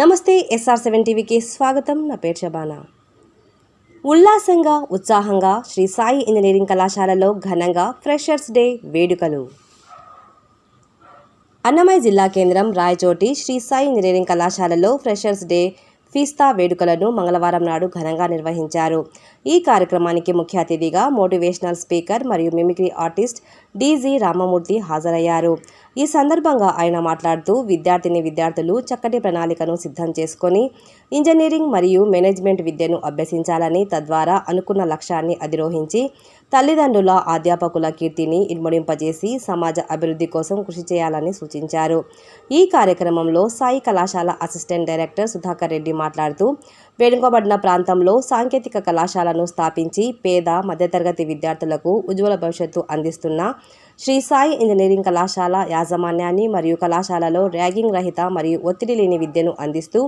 నమస్తే SR seven టీవీకి స్వాగతం. నా పేరు షబానా ఉల్లాసంగా ఉత్సాహంగా శ్రీ సాయి ఇంజనీరింగ్ కళాశాలలో ఘనంగా ఫ్రెషర్స్ డే వేడుకలు. అన్నమయ్య జిల్లా కేంద్రం రాయచోటి శ్రీ సాయి ఇంజనీరింగ్ కళాశాలలో ఫ్రెషర్స్ డే ఫీస్తా వేడుకలను మంగళవారం నాడు ఘనంగా నిర్వహించారు. ఈ కార్యక్రమానికి ముఖ్య అతిథిగా మోటివేషనల్ స్పీకర్ మరియు మిమిక్రీ ఆర్టిస్ట్ డీజీ రామమూర్తి హాజరయ్యారు. ఈ సందర్భంగా ఆయన మాట్లాడుతూ విద్యార్థిని విద్యార్థులు చక్కటి ప్రణాళికను సిద్ధం చేసుకొని ఇంజనీరింగ్ మరియు మేనేజ్మెంట్ విద్యను అభ్యసించాలని తద్వారా అనుకున్న లక్ష్యాన్ని అధిరోహించి తల్లిదండ్రుల అధ్యాపకుల కీర్తిని ఇన్ముడింపజేసి సమాజ అభివృద్ధి కోసం కృషి చేయాలని సూచించారు. ఈ కార్యక్రమంలో సాయి కళాశాల అసిస్టెంట్ డైరెక్టర్ సుధాకర్ రెడ్డి మాట్లాడుతూ వెనుకబడిన ప్రాంతంలో సాంకేతిక కళాశాలను స్థాపించి పేద మధ్యతరగతి విద్యార్థులకు ఉజ్వల భవిష్యత్తు అందిస్తున్న శ్రీ సాయి ఇంజనీరింగ్ కళాశాల యాజమాన్యాన్ని మరియు కళాశాలలో ర్యాగింగ్ రహిత మరియు ఒత్తిడి లేని విద్యను అందిస్తూ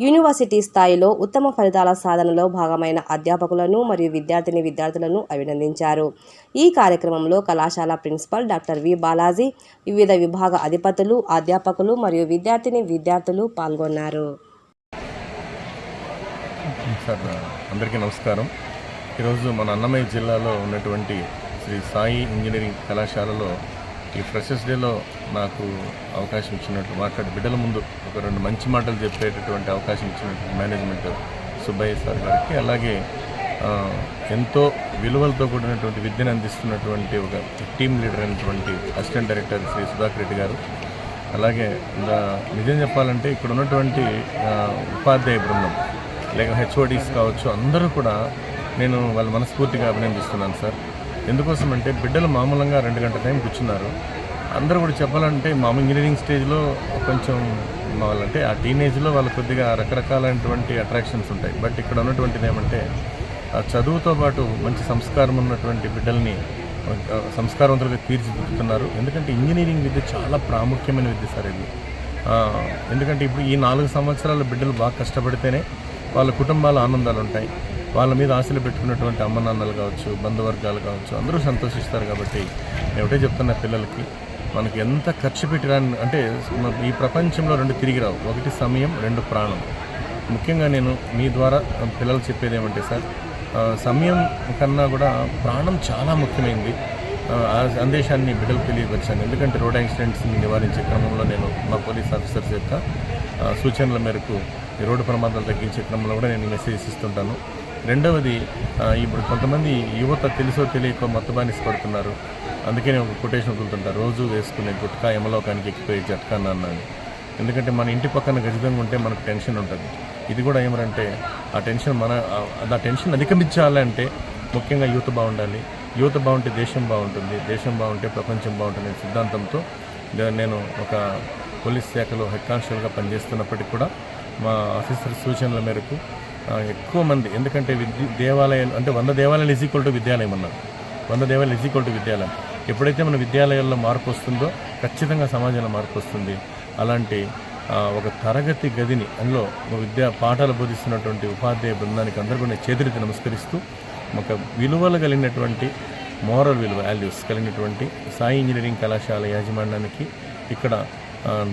యూనివర్సిటీ స్థాయిలో ఉత్తమ ఫలితాల సాధనలో భాగమైన అధ్యాపకులను మరియు విద్యార్థిని విద్యార్థులను అభినందించారు. ఈ కార్యక్రమంలో కళాశాల ప్రిన్సిపల్ డాక్టర్ వి బాలాజీ వివిధ విభాగ అధిపతులు అధ్యాపకులు మరియు విద్యార్థిని విద్యార్థులు పాల్గొన్నారు. అందరికీ నమస్కారం. ఈరోజు మన అన్నమయ్య జిల్లాలో ఉన్నటువంటి శ్రీ సాయి ఇంజనీరింగ్ కళాశాలలో ఈ ఫ్రెషర్స్ డేలో నాకు అవకాశం ఇచ్చినట్టు మాట్లాడి బిడ్డల ముందు ఒక రెండు మంచి మాటలు చెప్పేటటువంటి అవకాశం ఇచ్చినట్టు మేనేజ్మెంట్ సుబ్బయ్య సార్ గారికి అలాగే ఎంతో విలువలతో కూడినటువంటి విద్యను అందిస్తున్నటువంటి ఒక టీమ్ లీడర్ అయినటువంటి అసిస్టెంట్ డైరెక్టర్ శ్రీ సుధాకర్ రెడ్డి గారు. అలాగే నిజం చెప్పాలంటే ఇక్కడ ఉన్నటువంటి ఉపాధ్యాయ బృందం లేక హెచ్ఓడీస్ కావచ్చు అందరూ కూడా నేను వాళ్ళ మనస్ఫూర్తిగా అభినందిస్తున్నాను సార్. ఎందుకోసం అంటే బిడ్డలు మామూలుగా రెండు గంటల టైం కూర్చున్నారు. అందరూ కూడా చెప్పాలంటే మామూలు ఇంజనీరింగ్ స్టేజ్లో కొంచెం వాళ్ళంటే ఆ టీనేజ్లో వాళ్ళు కొద్దిగా రకరకాలైనటువంటి అట్రాక్షన్స్ ఉంటాయి. బట్ ఇక్కడ ఉన్నటువంటిది ఏమంటే ఆ చదువుతో పాటు మంచి సంస్కారం ఉన్నటువంటి బిడ్డల్ని సంస్కారవంతులుగా తీర్చిదిద్దుతున్నారు. ఎందుకంటే ఇంజనీరింగ్ విద్య చాలా ప్రాముఖ్యమైన విద్య సార్ ఇది. ఎందుకంటే ఇప్పుడు ఈ నాలుగు సంవత్సరాల బిడ్డలు బాగా కష్టపడితేనే వాళ్ళ కుటుంబాల ఆనందాలు ఉంటాయి వాళ్ళ మీద ఆశలు పెట్టుకున్నటువంటి అమ్మ నాన్నలు కావచ్చు బంధువర్గాలు కావచ్చు అందరూ సంతోషిస్తారు కాబట్టి నేను ఒకటే చెప్తున్నా పిల్లలకి మనకి ఎంత ఖర్చు పెట్టిరా అంటే ఈ ప్రపంచంలో రెండు తిరిగి రావు. ఒకటి సమయం రెండు ప్రాణం. ముఖ్యంగా నేను మీ ద్వారా పిల్లలు చెప్పేది ఏమంటే సార్ సమయం కన్నా కూడా ప్రాణం చాలా ముఖ్యమైనది ఆ, సందేశాన్ని బిడ్డలు తెలియపరిచాను. ఎందుకంటే రోడ్ యాక్సిడెంట్స్ని నివారించే క్రమంలో నేను మా పోలీస్ ఆఫీసర్స్ యొక్క సూచనల మేరకు ఈ రోడ్డు ప్రమాదాలు తగ్గించే క్రమంలో కూడా నేను మెసేజ్ ఇస్తుంటాను. రెండవది ఇప్పుడు కొంతమంది యువత తెలుసో తెలియకో మత్తబానిసి పడుతున్నారు. అందుకే నేను ఒక కొటేషన్ వదులుతుంటా రోజు వేసుకునే గుట్కా యమలోకానికి ఎక్కిపోయి జట్కా అన్నాను ఎందుకంటే మన ఇంటి పక్కన గజితంగా ఉంటే మనకు టెన్షన్ ఉంటుంది. ఇది కూడా ఏమంటే ఆ టెన్షన్ మన ఆ- టెన్షన్ అధిగమించాలంటే ముఖ్యంగా యూత్ బాగుండాలి. యూత్ బాగుంటే దేశం బాగుంటుంది. దేశం బాగుంటే ప్రపంచం బాగుంటుంది సిద్ధాంతంతో నేను ఒక పోలీస్ శాఖలో హెడ్ కానిస్టేబుల్గా పనిచేస్తున్నప్పటికీ కూడా మా ఆఫీసర్ సూచనల మేరకు ఎక్కువ మంది ఎందుకంటే విద్య దేవాలయాలు అంటే వంద దేవాలయాలు ఈజ్ ఈక్వల్ టు విద్యాలయం అన్నారు. వంద దేవాలయాలు ఈజ్ ఈక్వల్ టు విద్యాలయం. ఎప్పుడైతే మన విద్యాలయాల్లో మార్పు వస్తుందో ఖచ్చితంగా సమాజంలో మార్పు వస్తుంది. అలాంటి ఒక తరగతి గదిని అందులో విద్యా పాఠాలు బోధిస్తున్నటువంటి ఉపాధ్యాయ బృందానికి అందరూ కూడా నేను చేతులెత్తి నమస్కరిస్తూ ఒక విలువలు కలిగినటువంటి మోరల్ విలువ వాల్యూస్ కలిగినటువంటి సాయి ఇంజనీరింగ్ కళాశాల యాజమాన్యానికి ఇక్కడ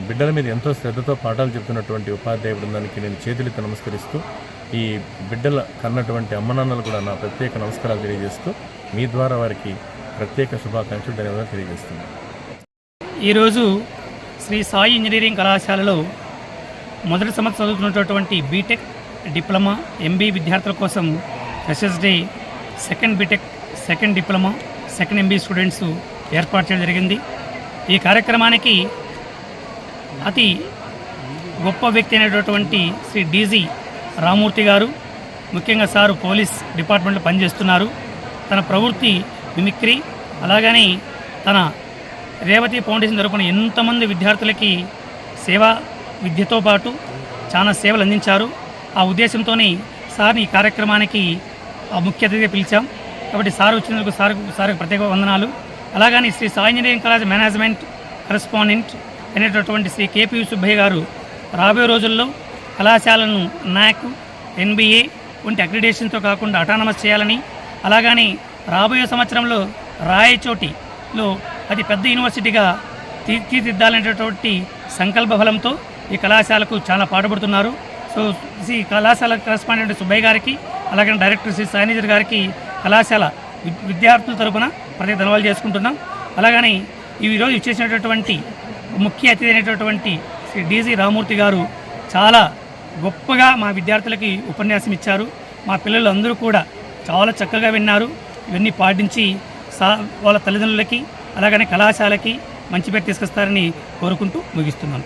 బిడ్డల మీద ఎంతో శ్రద్ధతో పాఠాలు చెప్తున్నటువంటి ఉపాధ్యాయ బృందానికి నేను చేతులెత్తి నమస్కరిస్తూ ఈ బిడ్డల కన్నటువంటి అమ్మనాన్నలు కూడా నా ప్రత్యేక నమస్కారాలు తెలియజేస్తూ మీ ద్వారా వారికి ప్రత్యేక శుభాకాంక్షలు ధన్యవాదాలు తెలియజేస్తున్నాను. ఈరోజు శ్రీ సాయి ఇంజనీరింగ్ కళాశాలలో మొదటి సంవత్సరం చదువుతున్నటువంటి బీటెక్ డిప్లొమా ఎంబీ విద్యార్థుల కోసం freshers day second BTech second diploma second MB students ఏర్పాటు చేయడం జరిగింది. ఈ కార్యక్రమానికి అతి గొప్ప వ్యక్తి అయినటువంటి శ్రీ డీజీ రామూర్తి గారు ముఖ్యంగా సారు పోలీస్ డిపార్ట్మెంట్లో పనిచేస్తున్నారు. తన ప్రవృత్తి మిమిక్రీ అలాగని తన రేవతి ఫౌండేషన్ తరపున ఎంతమంది విద్యార్థులకి సేవా విద్యతో పాటు చాలా సేవలు అందించారు. ఆ ఉద్దేశంతోనే సార్ని ఈ కార్యక్రమానికి ఆ ముఖ్య అతిథిగా పిలిచాం. కాబట్టి సార్ వచ్చినందుకు సార్ సార్కు ప్రత్యేక వందనాలు. అలాగని Sri Sai engineering college management correspondent అయినటువంటి శ్రీ కేపీ సుబ్బయ్య గారు రాబోయే రోజుల్లో కళాశాలను నాక్ ఎన్బిఏ వంటి అక్రిడేషన్తో కాకుండా అటానమస్ చేయాలని అలాగని రాబోయే సంవత్సరంలో రాయచోటిలో అతి పెద్ద యూనివర్సిటీగా తీర్చిదిద్దాలనేటటువంటి సంకల్ప బలంతో ఈ కళాశాలకు చాలా పాటుపడుతున్నారు. సో ఈ కళాశాల కరెస్పాండెంట్ సుబ్బయ్య గారికి అలాగే డైరెక్టర్ శ్రీ సాయినిజర్ గారికి కళాశాల వి- విద్యార్థుల తరపున ప్రత్యేక ధన్యవాదాలు చేసుకుంటున్నాం. అలాగని ఈరోజు ఇచ్చేసినటువంటి ముఖ్య అతిథి అయినటువంటి శ్రీ డీజీ రామూర్తి గారు చాలా గొప్పగా మా విద్యార్థులకి ఉపన్యాసం ఇచ్చారు. మా పిల్లలు అందరూ కూడా చాలా చక్కగా విన్నారు. ఇవన్నీ పాటించి సా వాళ్ళ తల్లిదండ్రులకి అలాగనే కళాశాలకి మంచి పేరు తీసుకొస్తారని కోరుకుంటూ ముగిస్తున్నాను.